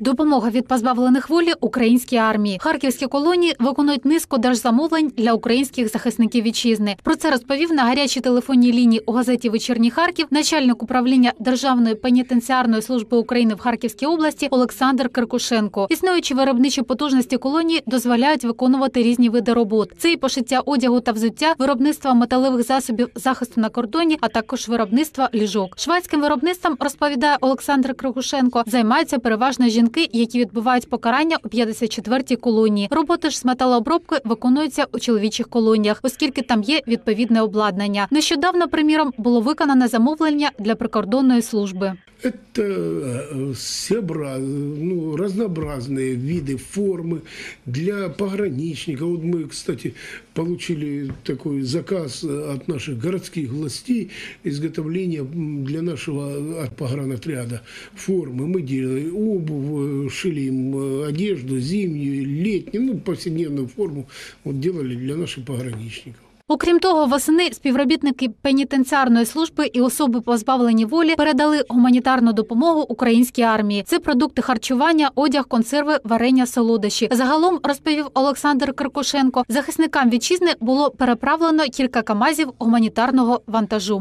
Допомога від позбавлених волі українській армії. Харківські колонії виконують низку держзамовлень для українських захисників вітчизни. Про це розповів на гарячій телефонній лінії у газеті Вечірній Харків начальник управління Державної пенітенціарної служби України в Харківській області Олександр Киркушенко. Існуючі виробничі потужності колонії дозволяють виконувати різні види робот. Це і пошиття одягу та взуття, виробництво металевих засобів захисту на кордоні, а також виробництво ліжок. Шведським виробництвом розповідає Олександр Крикушенко. Займаються переважно жінки, які відбувають покарання у 54-й колонії. Роботи ж з металообробки виконуються у чоловічих колоніях, оскільки там є відповідне обладнання. Нещодавно, приміром, було виконане замовлення для прикордонної служби. Это э, всеобра- ну, разнообразные виды формы для пограничников. Вот мы, кстати, получили такой заказ э, от наших городских властей изготовления м, для нашего э, погранотряда формы. Мы делали обувь, э, шили им э, одежду зимнюю, летнюю, ну, повседневную форму. Вот делали для наших пограничников. Окрім того, восени співробітники пенітенціарної служби і особи позбавлені волі передали гуманітарну допомогу українській армії. Це продукти харчування, одяг, консерви, варення, солодощі. Загалом розповів Олександр Киркошенко. Захисникам вітчизни було переправлено кілька камазів гуманітарного вантажу.